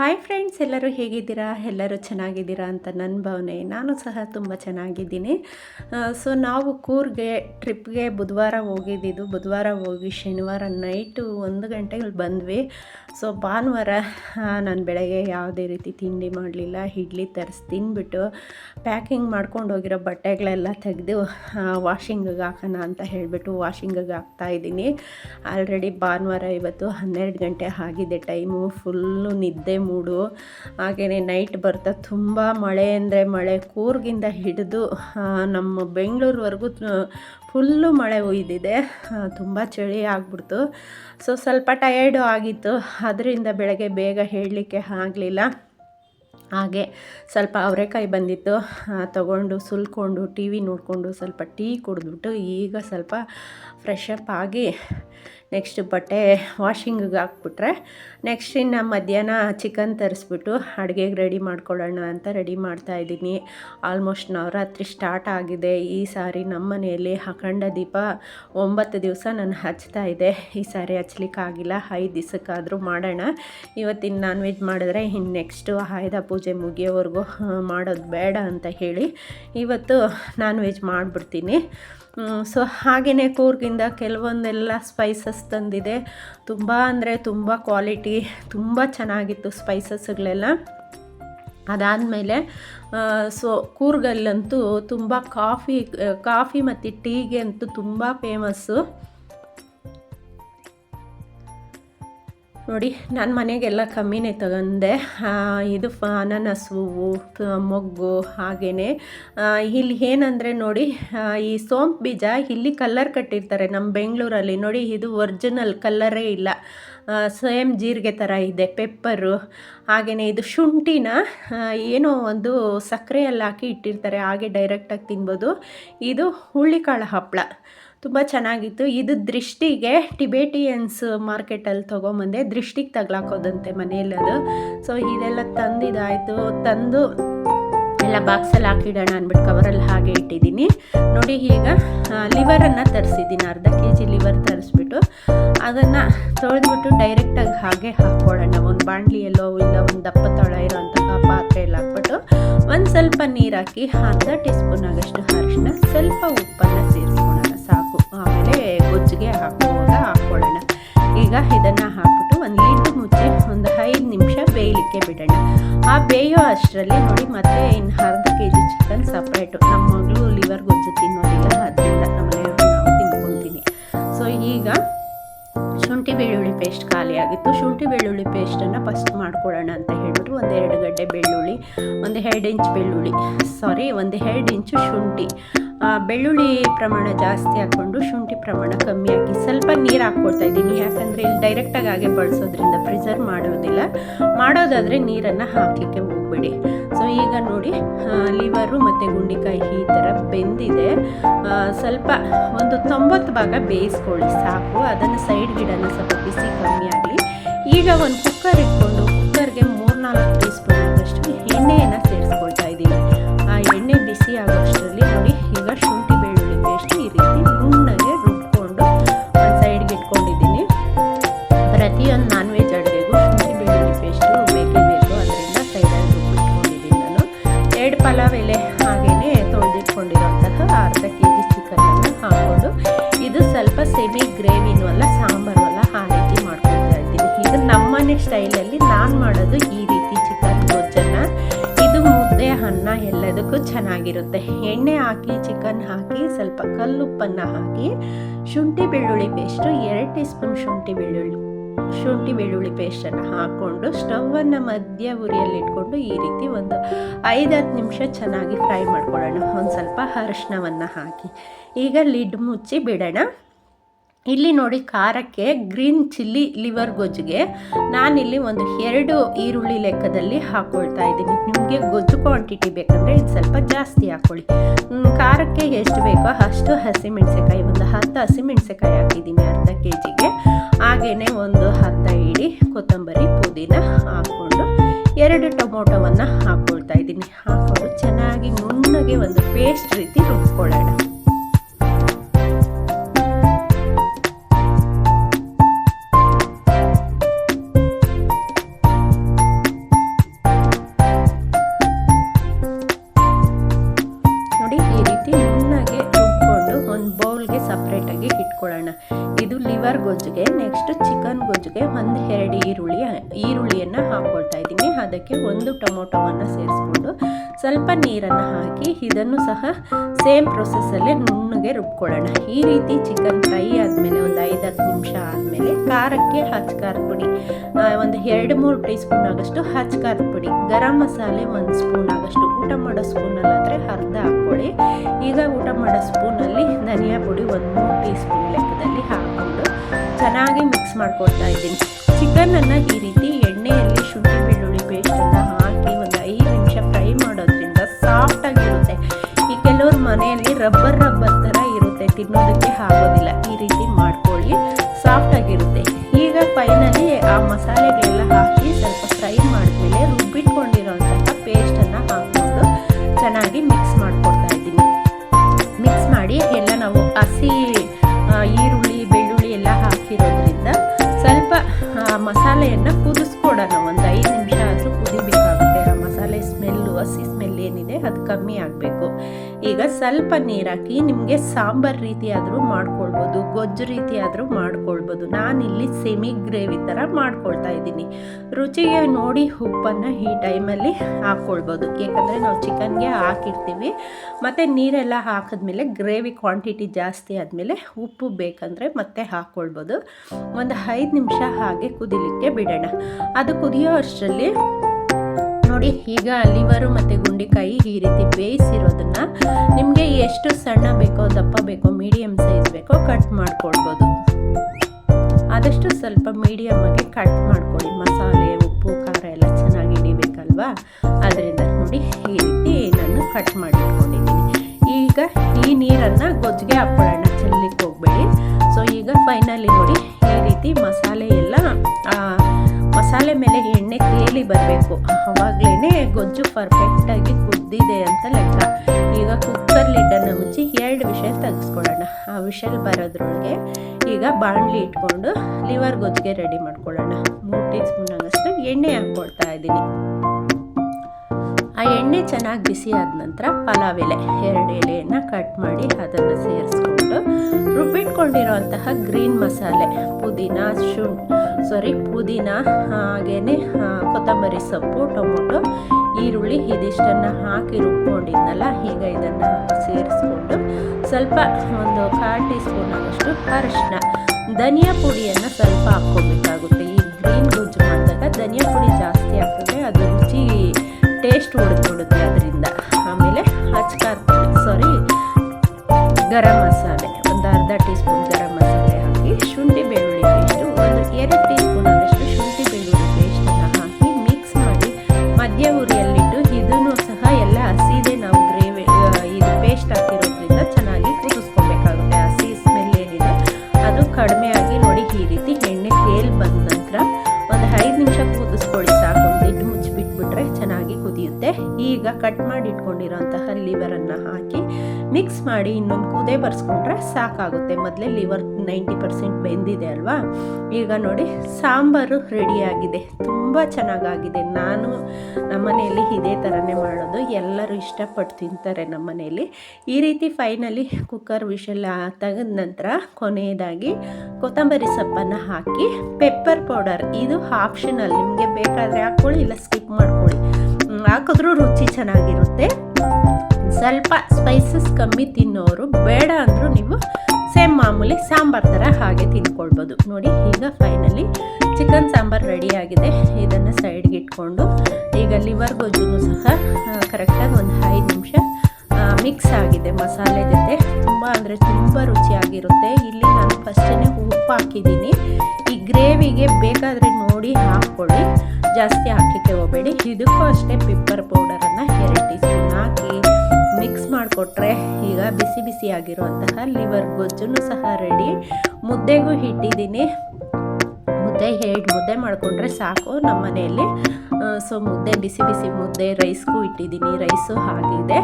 Hi friends ಎಲ್ಲರೂ ಹೇಗಿದ್ದೀರಾ? ಎಲ್ಲರೂ ಚೆನ್ನಾಗಿದ್ದೀರಾ ಅಂತ ನನ್ನ ಭಾವನೆ. ನಾನು ಸಹ ತುಂಬ ಚೆನ್ನಾಗಿದ್ದೀನಿ. ಸೊ ನಾವು ಕೂರ್ಗೆ ಟ್ರಿಪ್ಗೆ ಬುಧವಾರ ಹೋಗಿದ್ದಿದ್ದು. ಬುಧವಾರ ಹೋಗಿ ಶನಿವಾರ ನೈಟು ಒಂದು ಗಂಟೆಗೆ ಬಂದ್ವಿ. ಸೊ ಭಾನುವಾರ ನಾನು ಬೆಳಗ್ಗೆ ಯಾವುದೇ ರೀತಿ ತಿಂಡಿ ಮಾಡಲಿಲ್ಲ. ಇಡ್ಲಿ ತರಿಸಿ ತಿಂದ್ಬಿಟ್ಟು ಪ್ಯಾಕಿಂಗ್ ಮಾಡ್ಕೊಂಡು ಹೋಗಿರೋ ಬಟ್ಟೆಗಳೆಲ್ಲ ತೆಗೆದು ವಾಷಿಂಗಿಗೆ ಹಾಕೋಣ ಅಂತ ಹೇಳಿಬಿಟ್ಟು ವಾಷಿಂಗಿಗೆ ಹಾಕ್ತಾಯಿದ್ದೀನಿ ಆಲ್ರೆಡಿ ಭಾನುವಾರ ಇವತ್ತು ಹನ್ನೆರಡು ಗಂಟೆ ಆಗಿದೆ. ಟೈಮು ಫುಲ್ಲು ನಿದ್ದೆ ಮೂಡು. ಹಾಗೆಯೇ ನೈಟ್ ಬರ್ತಾ ತುಂಬ ಮಳೆ ಅಂದರೆ ಮಳೆ ಕೂರ್ಗಿಂದ ಹಿಡಿದು ನಮ್ಮ ಬೆಂಗಳೂರುವರೆಗೂ ಫುಲ್ಲು ಮಳೆ ಒಯ್ದಿದೆ. ತುಂಬ ಚಳಿ ಆಗ್ಬಿಡ್ತು. ಸೊ ಸ್ವಲ್ಪ ಟಯರ್ಡು ಆಗಿತ್ತು. ಅದರಿಂದ ಬೆಳಗ್ಗೆ ಬೇಗ ಹೇಳಲಿಕ್ಕೆ ಆಗಲಿಲ್ಲ. ಹಾಗೆ ಸ್ವಲ್ಪ ಅವರೆಕಾಯಿ ಬಂದಿತ್ತು. ತಗೊಂಡು ಸುಲ್ಕೊಂಡು ಟಿ ವಿ ನೋಡಿಕೊಂಡು ಸ್ವಲ್ಪ ಟೀ ಕುಡಿದ್ಬಿಟ್ಟು ಈಗ ಸ್ವಲ್ಪ ಫ್ರೆಶ್ ಅಪ್ ಆಗಿ ನೆಕ್ಸ್ಟ್ ಬಟ್ಟೆ ವಾಷಿಂಗಿಗೆ ಹಾಕ್ಬಿಟ್ರೆ ನೆಕ್ಸ್ಟ್ ಇನ್ನು ಮಧ್ಯಾಹ್ನ ಚಿಕನ್ ತರಿಸ್ಬಿಟ್ಟು ಅಡುಗೆಗೆ ರೆಡಿ ಮಾಡ್ಕೊಳ್ಳೋಣ ಅಂತ ರೆಡಿ ಮಾಡ್ತಾಯಿದ್ದೀನಿ ಆಲ್ಮೋಸ್ಟ್ ನವರಾತ್ರಿ ಸ್ಟಾರ್ಟ್ ಆಗಿದೆ. ಈ ಸಾರಿ ನಮ್ಮ ಮನೆಯಲ್ಲಿ ಅಖಂಡ ದೀಪ ಒಂಬತ್ತು ದಿವಸ ನಾನು ಹಚ್ತಾ ಇದೆ. ಈ ಸಾರಿ ಹಚ್ಲಿಕ್ಕಾಗಿಲ್ಲ ಐದು ದಿವಸಕ್ಕಾದರೂ ಮಾಡೋಣ. ಇವತ್ತಿನ ನಾನ್ ವೆಜ್ ಮಾಡಿದ್ರೆ ಇನ್ನು ನೆಕ್ಸ್ಟು ಆಯುಧ ಪೂಜೆ ಮುಗಿಯೋವರೆಗೂ ಮಾಡೋದು ಬೇಡ ಅಂತ ಹೇಳಿ ಇವತ್ತು ನಾನ್ ವೆಜ್ ಮಾಡಿಬಿಡ್ತೀನಿ. ಸೊ ಹಾಗೆಯೇ ಕೂರ್ಗಿಂದ ಕೆಲವೊಂದೆಲ್ಲ ಸ್ಪೈಸಸ್ ತಂದಿದೆ. ತುಂಬ ಅಂದರೆ ತುಂಬ ಕ್ವಾಲಿಟಿ ತುಂಬ ಚೆನ್ನಾಗಿತ್ತು ಸ್ಪೈಸಸ್ಗಳೆಲ್ಲ ಅದಾದಮೇಲೆ ಸೊ ಕೂರ್ಗಲ್ಲಂತೂ ತುಂಬ ಕಾಫಿ ಕಾಫಿ ಮತ್ತು ಟೀಗೆ ಅಂತೂ ತುಂಬ ಫೇಮಸ್ಸು ನೋಡಿ, ನಾನು ಮನೆಗೆಲ್ಲ ಕಮ್ಮಿನೇ ತಗೊಂಡೆ ಇದು ಅನಾನಸ್ ಹೂವು ಮೊಗ್ಗು ಹಾಗೆಯೇ ಇಲ್ಲಿ ಏನಂದರೆ ನೋಡಿ ಈ ಸೋಂಪು ಬೀಜ ಇಲ್ಲಿ ಕಲ್ಲರ್ ಕಟ್ಟಿರ್ತಾರೆ ನಮ್ಮ ಬೆಂಗಳೂರಲ್ಲಿ. ನೋಡಿ, ಇದು ಒರ್ಜಿನಲ್ ಕಲ್ಲರೇ ಇಲ್ಲ. ಸೇಮ್ ಜೀರಿಗೆ ಥರ ಇದೆ, ಪೆಪ್ಪರು. ಹಾಗೆಯೇ ಇದು ಶುಂಠಿನ ಏನೋ ಒಂದು ಸಕ್ಕರೆಯಲ್ಲಿ ಹಾಕಿ ಇಟ್ಟಿರ್ತಾರೆ, ಹಾಗೆ ಡೈರೆಕ್ಟಾಗಿ ತಿನ್ಬೋದು. ಇದು ಹುಳ್ಳಿಕಾಳು ಹಪ್ಪಳ ತುಂಬ ಚೆನ್ನಾಗಿತ್ತು. ಇದು ದೃಷ್ಟಿಗೆ ಟಿಬೇಟಿಯನ್ಸ್ ಮಾರ್ಕೆಟಲ್ಲಿ ತೊಗೊಂಬಂದೆ, ದೃಷ್ಟಿಗೆ ತಗ್ಲಾಕೋದಂತೆ ಮನೆಯಲ್ಲಿ ಅದು. ಸೊ ಇದೆಲ್ಲ ತಂದಿದಾಯಿತು. ತಂದು ಎಲ್ಲ ಬಾಕ್ಸಲ್ಲಿ ಹಾಕಿಡೋಣ ಅಂದ್ಬಿಟ್ಟು ಕವರಲ್ಲಿ ಹಾಗೆ ಇಟ್ಟಿದ್ದೀನಿ. ನೋಡಿ ಈಗ ಲಿವರನ್ನು ತರಿಸಿದ್ದೀನಿ. ಅರ್ಧ ಕೆ ಜಿ ಲಿವರ್ ತರಿಸ್ಬಿಟ್ಟು ಅದನ್ನು ತೊಳೆದ್ಬಿಟ್ಟು ಡೈರೆಕ್ಟಾಗಿ ಹಾಗೆ ಹಾಕ್ಕೊಳ್ಳೋಣ ಒಂದು ಬಾಣಲಿಯಲ್ಲೋ ಇಲ್ಲ ಒಂದು ದಪ್ಪ ತೊಳ ಇರೋಂತಹ ಪಾತ್ರೆಯಲ್ಲಿ ಹಾಕ್ಬಿಟ್ಟು ಒಂದು ಸ್ವಲ್ಪ ನೀರು ಹಾಕಿ ಅರ್ಧ ಟೀ ಸ್ಪೂನ್ ಆಗಷ್ಟು ಅರಿಶಿನ ಸ್ವಲ್ಪ ಉಪ್ಪನ್ನು ಸೇರಿಸ್ಕೊಳ್ಳೋಣ ಸಾಕು ಆಮೇಲೆ ಗೊಜ್ಜಿಗೆ ಹಾಕುವಾಗ ಹಾಕ್ಕೊಳ್ಳೋಣ. ಈಗ ಇದನ್ನು ಹಾಕ್ಬಿಟ್ಟು ಒಂದು ಲಿಡ್ ಮುಚ್ಚಿ ಒಂದು ಐದು ನಿಮಿಷ ಬೇಯಲಿಕ್ಕೆ ಬಿಡೋಣ. ಆ ಬೇಯೋ ಅಷ್ಟರಲ್ಲಿ ನೋಡಿ ಮತ್ತೆ ಇನ್ನು ಅರ್ಧ ಕೆ ಜಿ ಚಿಕನ್ ಸಪ್ರೇಟು ನಮ್ಮ ಮಗಳು ಲಿವರ್ ಗೊಜ್ಜು ತಿನ್ನೋದಿಲ್ಲ, ಅದರಿಂದ ನಮ್ಮನೆಯವರು ನಾವು ತಿನ್ಕೊಳ್ತೀನಿ ಸೊ ಈಗ ಶುಂಠಿ ಬೆಳ್ಳುಳ್ಳಿ ಪೇಸ್ಟ್ ಖಾಲಿಯಾಗಿತ್ತು ಶುಂಠಿ ಬೆಳ್ಳುಳ್ಳಿ ಪೇಸ್ಟನ್ನು ಫಸ್ಟ್ ಮಾಡ್ಕೊಳ್ಳೋಣ ಅಂತ ಹೇಳ್ಬಿಟ್ಟು ಒಂದು ಎರಡು ಗಡ್ಡೆ ಬೆಳ್ಳುಳ್ಳಿ, ಒಂದು ಎರಡು ಇಂಚ್ ಬೆಳ್ಳುಳ್ಳಿ ಸಾರಿ ಒಂದು ಎರಡು ಇಂಚು ಶುಂಠಿ. ಬೆಳ್ಳುಳ್ಳಿ ಪ್ರಮಾಣ ಜಾಸ್ತಿ ಹಾಕ್ಕೊಂಡು ಶುಂಠಿ ಪ್ರಮಾಣ ಕಮ್ಮಿ ಹಾಕಿ ಸ್ವಲ್ಪ ನೀರು ಹಾಕ್ಕೊಳ್ತಾ ಇದ್ದೀನಿ. ಯಾಕಂದರೆ ಇಲ್ಲಿ ಡೈರೆಕ್ಟಾಗಿ ಹಾಗೆ ಬಳಸೋದ್ರಿಂದ ಪ್ರಿಸರ್ವ್ ಮಾಡೋದಿಲ್ಲ. ಮಾಡೋದಾದರೆ ನೀರನ್ನು ಹಾಕಲಿಕ್ಕೆ ಹೋಗ್ಬೇಡಿ. ಸೊ ಈಗ ನೋಡಿ ಲಿವರು ಮತ್ತು ಗುಂಡಿಕಾಯಿ ಈ ಥರ ಬೆಂದಿದೆ. ಸ್ವಲ್ಪ ಒಂದು ತೊಂಬತ್ತು ಭಾಗ ಬೇಯಿಸ್ಕೊಳ್ಳಿ, ಸಾಕು. ಅದನ್ನು ಸೈಡ್ ಗಿಡನ ಸ್ವಲ್ಪ ಬಿಸಿ ಕಮ್ಮಿ ಆಗಲಿ. ಈಗ ಒಂದು ಕುಕ್ಕರ್ ಇಟ್ಕೊಂಡು ಕುಕ್ಕರ್ಗೆ ಮೂರ್ನಾಲ್ಕು ಟೀ ಸ್ಪೂನ್ ಆದಷ್ಟು ಎಣ್ಣೆಯನ್ನು ಪ್ರತಿಯೊಂದು ನಾನ್ ವೆಜ್ ಅಡುಗೆಗೂ ಶುಂಠಿ ಬೆಳ್ಳುಳ್ಳಿ ಪೇಸ್ಟು ಬೇಕೇ ಬೇಕು ಅದರಿಂದ ಸೈಡಲ್ಲಿ ರುಬ್ಬಿಟ್ಕೊಂಡಿದ್ದೀನಿ ನಾನು. ಎರಡು ಪಲಾವ್ ಎಲೆ ಹಾಗೆಯೇ ತೊಳೆದಿಟ್ಕೊಂಡಿರೋಂತಹ ಅರ್ಧ ಕೆ ಜಿ ಚಿಕನನ್ನು ಹಾಕ್ಕೊಂಡು ಇದು ಸ್ವಲ್ಪ ಸೆಮಿ ಗ್ರೇವಿನೂ ಅಲ್ಲ, ಸಾಂಬಾರು ಅಲ್ಲ, ಆ ರೀತಿ ಮಾಡ್ಕೊಳ್ತಾ ಇದ್ದೀನಿ. ಇದು ನಮ್ಮನೆ ಸ್ಟೈಲಲ್ಲಿ ನಾನು ಮಾಡೋದು ಈ ರೀತಿ ಚಿಕನ್ ಗೊಜ್ಜನ್ನು. ಇದು ಮುದ್ದೆ, ಅನ್ನ ಎಲ್ಲದಕ್ಕೂ ಚೆನ್ನಾಗಿರುತ್ತೆ. ಎಣ್ಣೆ ಹಾಕಿ ಚಿಕನ್ ಹಾಕಿ, ಸ್ವಲ್ಪ ಕಲ್ಲುಪ್ಪನ್ನು ಹಾಕಿ, ಶುಂಠಿ ಬೆಳ್ಳುಳ್ಳಿ ಪೇಸ್ಟು ಎರಡು ಟೀ ಸ್ಪೂನ್ ಶುಂಠಿ ಬೆಳ್ಳುಳ್ಳಿ ಶುಂಠಿ ಬೆಳ್ಳುಳ್ಳಿ ಪೇಸ್ಟನ್ನು ಹಾಕ್ಕೊಂಡು ಸ್ಟವನ್ನು ಮಧ್ಯ ಉರಿಯಲ್ಲಿ ಇಟ್ಕೊಂಡು ಈ ರೀತಿ ಒಂದು ಐದು ಹತ್ತು ನಿಮಿಷ ಚೆನ್ನಾಗಿ ಫ್ರೈ ಮಾಡ್ಕೊಳ್ಳೋಣ. ಒಂದು ಸ್ವಲ್ಪ ಅರಿಶಿನವನ್ನು ಹಾಕಿ. ಈಗ ಲಿಡ್ ಮುಚ್ಚಿ ಬಿಡೋಣ. ಇಲ್ಲಿ ನೋಡಿ ಖಾರಕ್ಕೆ ಗ್ರೀನ್ ಚಿಲ್ಲಿ ಲಿವರ್ ಗೊಜ್ಜಿಗೆ. ನಾನಿಲ್ಲಿ ಒಂದು ಎರಡು ಈರುಳ್ಳಿ ಲೆಕ್ಕದಲ್ಲಿ ಹಾಕ್ಕೊಳ್ತಾ ಇದ್ದೀನಿ. ನಿಮಗೆ ಗೊಜ್ಜು ಕ್ವಾಂಟಿಟಿ ಬೇಕಂದರೆ ಇದು ಸ್ವಲ್ಪ ಜಾಸ್ತಿ ಹಾಕ್ಕೊಳ್ಳಿ ಖಾರಕ್ಕೆ ಎಷ್ಟು ಬೇಕೋ ಅಷ್ಟು ಹಸಿಮೆಣಸೆಕಾಯಿ ಒಂದು ಹತ್ತು ಹಸಿಮೆಣಸೆಕಾಯಿ ಹಾಕಿದ್ದೀನಿ ಅರ್ಧ ಕೆ ಜಿಗೆ ಹಾಗೇ ಒಂದು ಅರ್ಧ ಇಡಿ ಕೊತ್ತಂಬರಿ ಪುದೀನ ಹಾಕ್ಕೊಂಡು ಎರಡು ಟೊಮೊಟೊವನ್ನು ಹಾಕ್ಕೊಳ್ತಾ ಇದ್ದೀನಿ. ಹಾಕ್ಕೊಂಡು ಚೆನ್ನಾಗಿ ನುಣ್ಣಗೆ ಒಂದು ಪೇಸ್ಟ್ ರೀತಿ ರುಬ್ಕೊಳ್ಳೋಣ. ಮಾಡ್ಕೊಳ್ಳೋಣ. ಇದು ಲಿವರ್ ಗೊಜ್ಜಿಗೆ, ನೆಕ್ಸ್ಟ್ ಚಿಕನ್ ಗೊಜ್ಜಿಗೆ ಒಂದು ಎರಡು ಈರುಳ್ಳಿ, ಈರುಳ್ಳಿಯನ್ನು ಹಾಕ್ಕೊಳ್ತಾ ಇದ್ದೀನಿ. ಅದಕ್ಕೆ ಒಂದು ಟೊಮೊಟೊವನ್ನು ಸೇರಿಸ್ಕೊಂಡು ಸ್ವಲ್ಪ ನೀರನ್ನು ಹಾಕಿ ಇದನ್ನು ಸಹ ಸೇಮ್ ಪ್ರೊಸೆಸ್ಸಲ್ಲೇ ನುಣ್ಣಗೆ ರುಬ್ಕೊಳ್ಳೋಣ. ಈ ರೀತಿ ಚಿಕನ್ ಫ್ರೈ ಆದಮೇಲೆ ಒಂದು ಐದು ಹತ್ತು ನಿಮಿಷ ಆದಮೇಲೆ ಖಾರಕ್ಕೆ ಹಚ್ಚ ಖಾರದ ಪುಡಿ ಒಂದು ಎರಡು ಮೂರು ಟೀ ಸ್ಪೂನ್ ಆಗೋಷ್ಟು ಹಚ್ಚ ಖಾರದ ಪುಡಿ. ಗರಂ ಮಸಾಲೆ ಒಂದು ಸ್ಪೂನ್ ಆಗೋಷ್ಟು. ಊಟ ಮಾಡೋ ಸ್ಪೂನಲ್ಲಾದರೆ ಅರ್ಧ ಹಾಕ್ಕೊಳ್ಳಿ. ಈಗ ಊಟ ಮಾಡೋ ಸ್ಪೂನಲ್ಲಿ ಧನಿಯಾ ಪುಡಿ ಒಂದು ಮೂರು ಟೀ ಸ್ಪೂನ್ ಲೆಕ್ಕದಲ್ಲಿ ಹಾಕ್ಕೊಂಡು ಚೆನ್ನಾಗಿ ಮಿಕ್ಸ್ ಮಾಡ್ಕೊಳ್ತಾ ಇದ್ದೀನಿ. ಚಿಕನನ್ನು ಈ ರೀತಿ ಎಣ್ಣೆಯಲ್ಲಿ ಶುಂಠಿ ಬೆಳ್ಳುಳ್ಳಿ ಪೇಸ್ಟನ್ನು ಹಾಕಿ ಒಂದು ಐದು ನಿಮಿಷ ಫ್ರೈ ಮಾಡೋದ್ರಿಂದ ಸಾಫ್ಟಾಗಿರುತ್ತೆ ಈ ಕೆಲವ್ರ ಮನೆಯಲ್ಲಿ ರಬ್ಬರ್ ತಿನ್ನೋದಕ್ಕೆ ಆಗೋದಿಲ್ಲ. ಈ ರೀತಿ ಮಾಡ್ಕೊಳ್ಳಿ. ಸಾಫ್ಟ್ ಆಗಿರುತ್ತೆ. ಈಗ ಫೈನಲಿ ಆ ಮಸಾಲೆಗಳೆಲ್ಲ ಈಗ ಸ್ವಲ್ಪ ನೀರಾಕಿ ನಿಮಗೆ ಸಾಂಬಾರ್ ರೀತಿ ಆದರೂ ಮಾಡ್ಕೊಳ್ಬೋದು, ಗೊಜ್ಜು ರೀತಿ ಆದರೂ ನಾನು ನಾನಿಲ್ಲಿ ಸೆಮಿ ಗ್ರೇವಿ ಥರ ಮಾಡ್ಕೊಳ್ತಾ ಇದ್ದೀನಿ. ರುಚಿಗೆ ನೋಡಿ ಉಪ್ಪನ್ನು ಈ ಟೈಮಲ್ಲಿ ಹಾಕ್ಕೊಳ್ಬೋದು ಏಕೆಂದರೆ ನಾವು ಚಿಕನ್ಗೆ ಹಾಕಿರ್ತೀವಿ. ಮತ್ತು ನೀರೆಲ್ಲ ಹಾಕಿದ್ಮೇಲೆ ಗ್ರೇವಿ ಕ್ವಾಂಟಿಟಿ ಜಾಸ್ತಿ ಆದಮೇಲೆ ಉಪ್ಪು ಬೇಕಂದರೆ ಮತ್ತೆ ಹಾಕ್ಕೊಳ್ಬೋದು ಒಂದು ಐದು ನಿಮಿಷ ಹಾಗೆ ಕುದಿಲಿಕ್ಕೆ ಬಿಡೋಣ. ಅದು ಕುದಿಯೋ ಅಷ್ಟರಲ್ಲಿ ನೋಡಿ, ಈಗ ಲಿವರು ಮತ್ತು ಗುಂಡಿಕಾಯಿ ಈ ರೀತಿ ಬೇಯಿಸಿರೋದನ್ನ ನಿಮಗೆ ಎಷ್ಟು ಸಣ್ಣ ಬೇಕೋ, ದಪ್ಪ ಬೇಕೋ ಮೀಡಿಯಮ್ ಸೈಜ್ ಬೇಕೋ ಕಟ್ ಮಾಡ್ಕೊಳ್ಬೋದು. ಆದಷ್ಟು ಸ್ವಲ್ಪ ಮೀಡಿಯಮ್ ಆಗಿ ಕಟ್ ಮಾಡ್ಕೊಳ್ಳಿ. ಮಸಾಲೆ, ಉಪ್ಪು, ಖಾರ ಎಲ್ಲ ಚೆನ್ನಾಗಿ ಹಿಡಿಬೇಕಲ್ವಾ? ಅದರಿಂದ ನೋಡಿ, ಈ ರೀತಿ ನಾನು ಕಟ್ ಮಾಡಿಟ್ಕೊಂಡಿದ್ದೀನಿ ಈಗ ಈ ನೀರನ್ನು ಗೊಜ್ಜಿಗೆ ಹಾಕ್ಕೊಳ್ಳೋಣ ಚೆಲ್ಲಿಕ್ಕೆ ಹೋಗಬೇಡಿ. ಸೊ ಈಗ ಫೈನಲಿ ನೋಡಿ, ಈ ರೀತಿ ಮಸಾಲೆ ಎಲ್ಲ ಮಸಾಲೆ ಮೇಲೆ ಎಣ್ಣೆ ಕೇಳಿ ಬರಬೇಕು. ಅವಾಗಲೇ ಗೊಜ್ಜು ಪರ್ಫೆಕ್ಟಾಗಿ ಕುದ್ದಿದೆ ಅಂತ ಲೆಕ್ಕ. ಈಗ ಕುಕ್ಕರ್ ಲಿಡ್ಡನ್ನು ಮುಚ್ಚಿ ಎರಡು ವಿಷಲ್ ತೆಗೆಸ್ಕೊಳ್ಳೋಣ. ಆ ವಿಷಲ್ ಬರೋದ್ರೊಳಗೆ ಈಗ ಬಾಣಲಿ ಇಟ್ಕೊಂಡು ಲಿವರ್ ಗೊಜ್ಜಿಗೆ ರೆಡಿ ಮಾಡ್ಕೊಳ್ಳೋಣ. ಮೂರು ಟೀ ಸ್ಪೂನ್ ಆಗಷ್ಟು ಎಣ್ಣೆ ಹಾಕ್ಕೊಳ್ತಾ ಇದ್ದೀನಿ ಆ ಎಣ್ಣೆ ಚೆನ್ನಾಗಿ ಬಿಸಿ ಆದ ನಂತರ ಪಲಾವ್ ಎಲೆ, ಎರಡು ಎಲೆಯನ್ನು ಕಟ್ ಮಾಡಿ ಅದನ್ನು ಸೇರಿಸ್ಕೊಂಡು ರುಬ್ಬಿಟ್ಕೊಂಡಿರೋಂತಹ ಗ್ರೀನ್ ಮಸಾಲೆ, ಪುದೀನ ಶುಂ ಸಾರಿ ಪುದೀನ ಹಾಗೆಯೇ ಕೊತ್ತಂಬರಿ ಸೊಪ್ಪು, ಟೊಮೊಟೊ, ಈರುಳ್ಳಿ ಇದಿಷ್ಟನ್ನು ಹಾಕಿ ರುಬ್ಕೊಂಡಿದ್ನಲ್ಲ, ಈಗ ಇದನ್ನು ಸೇರಿಸ್ಕೊಂಡು ಸ್ವಲ್ಪ ಒಂದು ಕಾಲು ಟೀ ಸ್ಪೂನ್ ಅರಿಶಿನ, ಧನಿಯಾ ಪುಡಿಯನ್ನು ಸ್ವಲ್ಪ ಹಾಕ್ಕೋಬೇಕಾಗುತ್ತೆ. ಗರಂ ಮಸಾಲೆ, ಒಂದು ಅರ್ಧ ಟೀ ಸ್ಪೂನ್ ಗರಂ ಮಸಾಲೆ ಹಾಕಿ ಶುಂಠಿ ಬೆಳ್ಳುಳ್ಳಿ ಪೇಸ್ಟು, ಒಂದು ಎರಡು ಟೀ ಸ್ಪೂನ್ ಆದಷ್ಟು ಶುಂಠಿ ಬೆಳ್ಳುಳ್ಳಿ ಪೇಸ್ಟನ್ನು ಹಾಕಿ ಮಿಕ್ಸ್ ಮಾಡಿ ಮಧ್ಯ ಉರಿಯಲ್ಲಿಟ್ಟು ಇದನ್ನು ಸಹ ಎಲ್ಲ ಹಸಿದೆ ನಾವು ಗ್ರೇವಿ ಇದು ಪೇಸ್ಟ್ ಹಾಕಿರೋದ್ರಿಂದ ಚೆನ್ನಾಗಿ ಕುದಿಸ್ಕೊಬೇಕಾಗುತ್ತೆ. ಹಸಿ ಸ್ಮೆಲ್ ಏನಿದೆ, ಅದು ಕಡಿಮೆ ಆಗಿ ನೋಡಿ ಈ ರೀತಿ ಎಣ್ಣೆ ತೇಲ್ ಬಂದ ನಂತರ ಒಂದು ಐದು ನಿಮಿಷ ಕುದಿಸ್ಕೊಳ್ಳಿ ಸಾಕು. ಇಟ್ಟು ಮುಚ್ಚಿಬಿಟ್ಬಿಟ್ರೆ ಚೆನ್ನಾಗಿ ಕುದಿಯುತ್ತೆ. ಈಗ ಕಟ್ ಮಾಡಿ ಇಟ್ಕೊಂಡಿರೋಂತಹ ಲಿವರನ್ನು ಹಾಕಿ ಮಿಕ್ಸ್ ಮಾಡಿ ಇನ್ನೊಂದು ಕೂದೆ ಬರ್ಸ್ಕೊಂಡ್ರೆ ಸಾಕಾಗುತ್ತೆ. ಮೊದಲೇ ಲಿವರ್ ನೈಂಟಿ ಪರ್ಸೆಂಟ್ ಬೆಂದಿದೆ ಅಲ್ವಾ? ಈಗ ನೋಡಿ, ಸಾಂಬಾರು ರೆಡಿಯಾಗಿದೆ. ತುಂಬ ಚೆನ್ನಾಗಾಗಿದೆ. ನಾನು ನಮ್ಮನೆಯಲ್ಲಿ ಇದೇ ಥರನೇ ಮಾಡೋದು. ಎಲ್ಲರೂ ಇಷ್ಟಪಟ್ಟು ತಿಂತಾರೆ ನಮ್ಮನೆಯಲ್ಲಿ ಈ ರೀತಿ ಫೈನಲಿ ಕುಕ್ಕರ್ ವಿಷಲ್ ತೆಗೆದ ನಂತರ ಕೊನೆಯದಾಗಿ ಕೊತ್ತಂಬರಿ ಸೊಪ್ಪನ್ನು ಹಾಕಿ, ಪೆಪ್ಪರ್ ಪೌಡರ್. ಇದು ಆಪ್ಷನಲ್. ನಿಮಗೆ ಬೇಕಾದರೆ ಹಾಕ್ಕೊಳ್ಳಿ, ಇಲ್ಲ ಸ್ಕಿಪ್ ಮಾಡ್ಕೊಳ್ಳಿ. ಹಾಕಿದ್ರೂ ರುಚಿ ಚೆನ್ನಾಗಿರುತ್ತೆ. ಸ್ವಲ್ಪ ಸ್ಪೈಸಸ್ ಕಮ್ಮಿ ತಿನ್ನೋರು ಬೇಡ ಅಂದರೂ ನೀವು ಸೇಮ್ ಮಾಮೂಲಿ ಸಾಂಬಾರ್ ಥರ ಹಾಗೆ ತಿನ್ಕೊಳ್ಬೋದು. ನೋಡಿ, ಈಗ ಫೈನಲಿ ಚಿಕನ್ ಸಾಂಬಾರ್ ರೆಡಿಯಾಗಿದೆ ಇದನ್ನು ಸೈಡ್ಗೆ ಇಟ್ಕೊಂಡು ಈಗ ಲಿವರ್ ಗೊಜ್ಜು ಸಹ ಕರೆಕ್ಟಾಗಿ ಒಂದು ಐದು ನಿಮಿಷ ಮಿಕ್ಸ್ ಆಗಿದೆ ಮಸಾಲೆ ಜೊತೆ. ತುಂಬ ಅಂದರೆ ತುಂಬ ರುಚಿಯಾಗಿರುತ್ತೆ. ಇಲ್ಲಿ ನಾನು ಫಸ್ಟೇ ಉಪ್ಪು ಹಾಕಿದ್ದೀನಿ. ಈ ಗ್ರೇವಿಗೆ ಬೇಕಾದರೆ ನೋಡಿ ಹಾಕ್ಕೊಳ್ಳಿ. ಜಾಸ್ತಿ ಹಾಕಲಿಕ್ಕೆ ಹೋಗಬೇಡಿ. ಇದಕ್ಕೂ ಅಷ್ಟೇ ಪಿಪ್ಪರ್ ಪೌಡರನ್ನು ಎರಡು ಟೀ ಸ್ಪೂನ್ ಹಾಕಿ ಮಿಕ್ಸ್ ಮಾಡಿಕೊಟ್ರೆ ಈಗ ಬಿಸಿ ಬಿಸಿ ಆಗಿರುವಂತಹ ಲಿವರ್ ಗೊಜ್ಜು ಸಹ ರೆಡಿ ಮುದ್ದೆಗೂ ಇಟ್ಟಿದ್ದೀನಿ ಮುದ್ದೆ ಎರಡು ಮುದ್ದೆ ಮಾಡಿಕೊಂಡ್ರೆ ಸಾಕು ನಮ್ಮ ಮನೆಯಲ್ಲಿ ಸೊ ಮುದ್ದೆ ಬಿಸಿ ಬಿಸಿ ಮುದ್ದೆ ರೈಸ್ಗೂ ಇಟ್ಟಿದ್ದೀನಿ. ರೈಸು ಆಗಿದೆ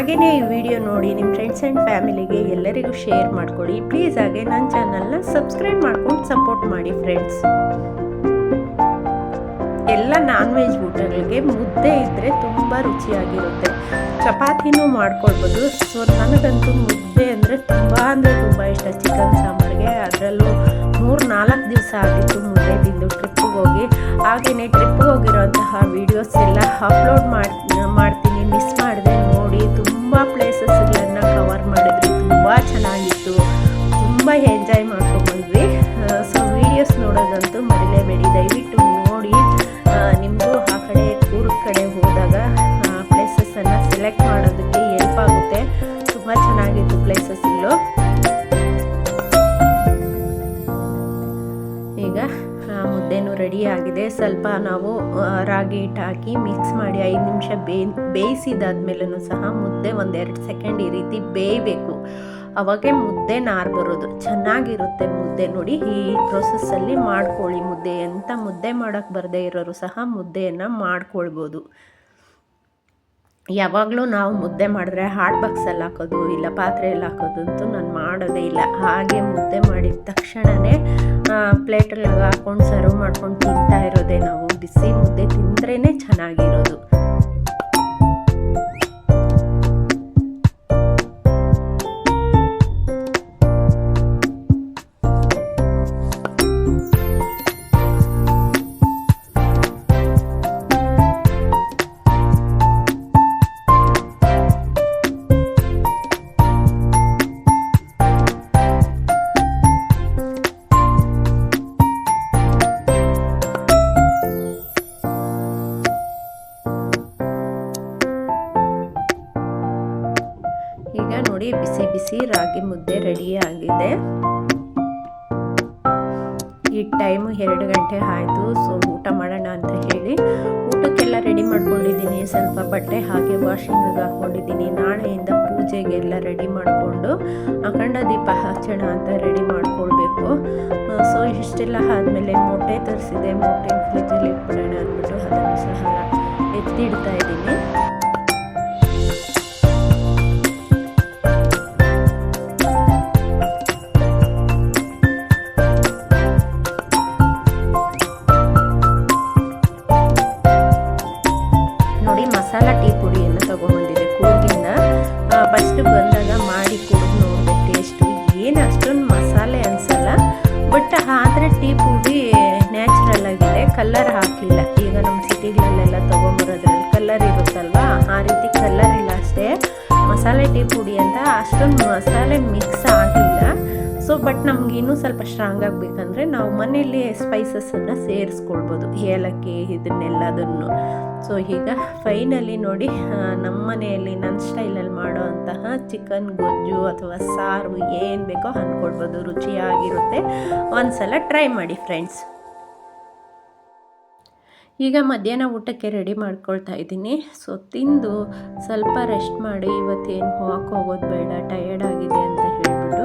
ಹಾಗೆಯೇ ಈ ವಿಡಿಯೋ ನೋಡಿ ನಿಮ್ಮ ಫ್ರೆಂಡ್ಸ್ ಆ್ಯಂಡ್ ಫ್ಯಾಮಿಲಿಗೆ ಎಲ್ಲರಿಗೂ ಶೇರ್ ಮಾಡ್ಕೊಳ್ಳಿ ಪ್ಲೀಸ್ ಹಾಗೆ ನನ್ನ ಚಾನಲ್ನ ಸಬ್ಸ್ಕ್ರೈಬ್ ಮಾಡ್ಕೊಂಡು ಸಪೋರ್ಟ್ ಮಾಡಿ ಫ್ರೆಂಡ್ಸ್ ಎಲ್ಲ ನಾನ್ ವೆಜ್ ಊಟಗಳಿಗೆ ಮುದ್ದೆ ಇದ್ದರೆ ತುಂಬ ರುಚಿಯಾಗಿರುತ್ತೆ. ಚಪಾತಿನೂ ಮಾಡ್ಕೊಳ್ಬೋದು. ಸೊ ನನಗಂತೂ ಮುದ್ದೆ ಅಂದರೆ ತುಂಬ ಅಂದರೆ ತುಂಬ ಇಷ್ಟ. ಚಿಕನ್ ಸಾಂಬಾರಿಗೆ ಅದರಲ್ಲೂ ಮೂರು ನಾಲ್ಕು ದಿವಸ ಆಗಿತ್ತು ಮುದ್ದೆ ತಿಂದು ಟ್ರಿಪ್ಪಿಗೆ ಹೋಗಿ. ಹಾಗೆಯೇ ಟ್ರಿಪ್ಪಿಗೆ ಹೋಗಿರೋಂತಹ ವೀಡಿಯೋಸ್ ಎಲ್ಲ ಅಪ್ಲೋಡ್ ಮಾಡಿ ಆಗಿದೆ ಸ್ವಲ್ಪ ನಾವು ರಾಗಿ ಹಿಟ್ಟು ಹಾಕಿ ಮಿಕ್ಸ್ ಮಾಡಿ ಐದು ನಿಮಿಷ ಬೇಯ್ ಬೇಯಿಸಿದಾದ್ಮೇಲೂ ಸಹ ಮುದ್ದೆ ಒಂದೆರಡು ಸೆಕೆಂಡ್ ಈ ರೀತಿ ಬೇಯಬೇಕು. ಅವಾಗೆ ಮುದ್ದೆ ನಾರು ಬರೋದು. ಚೆನ್ನಾಗಿರುತ್ತೆ ಮುದ್ದೆ ನೋಡಿ. ಈ ಪ್ರೊಸೆಸ್ಸಲ್ಲಿ ಮಾಡ್ಕೊಳ್ಳಿ ಮುದ್ದೆ. ಎಂಥ ಮುದ್ದೆ ಮಾಡೋಕ್ಕೆ ಬರದೇ ಇರೋರು ಸಹ ಮುದ್ದೆಯನ್ನು ಮಾಡ್ಕೊಳ್ಬೋದು. ಯಾವಾಗಲೂ ನಾವು ಮುದ್ದೆ ಮಾಡಿದ್ರೆ ಹಾಟ್ ಬಾಕ್ಸಲ್ಲಿ ಹಾಕೋದು ಇಲ್ಲ ಪಾತ್ರೆಯಲ್ಲಿ ಹಾಕೋದು ಅಂತೂ ನಾನು ಮಾಡೋದೇ ಇಲ್ಲ. ಹಾಗೆ ಮುದ್ದೆ ಮಾಡಿದ ತಕ್ಷಣವೇ ಪ್ಲೇಟಲ್ಲಿ ಹಾಕ್ಕೊಂಡು ಸರ್ವ್ ಮಾಡ್ಕೊಂಡು ತಿಂತಾ ಇರೋದೇ ನಾವು. ಬಿಸಿ ಮುದ್ದೆ ತಿಂದ್ರೇ ಚೆನ್ನಾಗಿರೋದು ಎರಡು ಗಂಟೆ ಆಯಿತು ಸೊ ಊಟ ಮಾಡೋಣ ಅಂತ ಹೇಳಿ ಊಟಕ್ಕೆಲ್ಲ ರೆಡಿ ಮಾಡ್ಕೊಂಡಿದ್ದೀನಿ. ಸ್ವಲ್ಪ ಬಟ್ಟೆ ಹಾಗೆ ವಾಷಿಂಗಿಗೆ ಹಾಕ್ಕೊಂಡಿದ್ದೀನಿ ನಾಳೆಯಿಂದ ಪೂಜೆಗೆಲ್ಲ ರೆಡಿ ಮಾಡಿಕೊಂಡು ಅಖಂಡ ದೀಪ ಹಚ್ಚೋಣ ಅಂತ ರೆಡಿ ಮಾಡ್ಕೊಳ್ಬೇಕು. ಸೊ ಇಷ್ಟೆಲ್ಲ ಆದಮೇಲೆ ಮೊಟ್ಟೆ ತರಿಸಿದೆ. ಮೊಟ್ಟೆ ಫ್ರಿಜ್ಜಲ್ಲಿ ಇಟ್ಬಿಡೋಣ ಅಂದ್ಬಿಟ್ಟು ಅದನ್ನು ಸಹ ಎತ್ತಿಡ್ತಾ ಇದ್ದೀನಿ. ಮಸಾಲೆ ಟೀ ಪುಡಿ ಅಂತ ಅಷ್ಟೊಂದು ಮಸಾಲೆ ಮಿಕ್ಸ್ ಆಗಿಲ್ಲ. ಸೊ ಬಟ್ ನಮ್ಗೆ ಇನ್ನೂ ಸ್ವಲ್ಪ ಸ್ಟ್ರಾಂಗ್ ಆಗಬೇಕಂದ್ರೆ ನಾವು ಮನೆಯಲ್ಲಿ ಸ್ಪೈಸಸನ್ನು ಸೇರಿಸ್ಕೊಳ್ಬೋದು. ಏಲಕ್ಕಿ ಇದನ್ನೆಲ್ಲದನ್ನು ಸೊ ಈಗ ಫೈನಲಿ ನೋಡಿ ನಮ್ಮ ಮನೆಯಲ್ಲಿ ನನ್ನ ಸ್ಟೈಲಲ್ಲಿ ಮಾಡೋ ಅಂತಹ ಚಿಕನ್ ಗೊಜ್ಜು ಅಥವಾ ಸಾರು ಏನು ಬೇಕೋ ಅಂದ್ಕೊಳ್ಬೋದು ರುಚಿಯಾಗಿರುತ್ತೆ. ಒಂದು ಸಲ ಟ್ರೈ ಮಾಡಿ ಫ್ರೆಂಡ್ಸ್ ಈಗ ಮಧ್ಯಾಹ್ನ ಊಟಕ್ಕೆ ರೆಡಿ ಮಾಡ್ಕೊಳ್ತಾ ಇದ್ದೀನಿ. ಸೊ ತಿಂದು ಸ್ವಲ್ಪ ರೆಸ್ಟ್ ಮಾಡಿ ಇವತ್ತೇನು ವಾಕ್ ಹೋಗೋದು ಬೇಡ ಟಯರ್ಡ್ ಆಗಿದೆ ಅಂತ ಹೇಳಿಬಿಟ್ಟು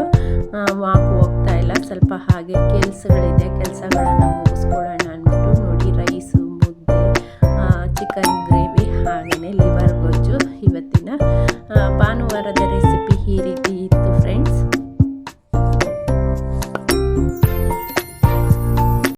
ವಾಕ್ ಹೋಗ್ತಾ ಇಲ್ಲ. ಸ್ವಲ್ಪ ಹಾಗೆ ಕೆಲಸಗಳಿದೆ, ಕೆಲಸಗಳನ್ನು ಮುಗಿಸ್ಕೊಳ್ಳೋಣ ಅಂದ್ಬಿಟ್ಟು ನೋಡಿ ರೈಸು ಮುದ್ದೆ ಚಿಕನ್ ಗ್ರೇವಿ ಹಾಗೆಯೇ ಲಿವರ್ ಗೊಜ್ಜು. ಇವತ್ತಿನ ಭಾನುವಾರದ ರೆಸಿಪಿ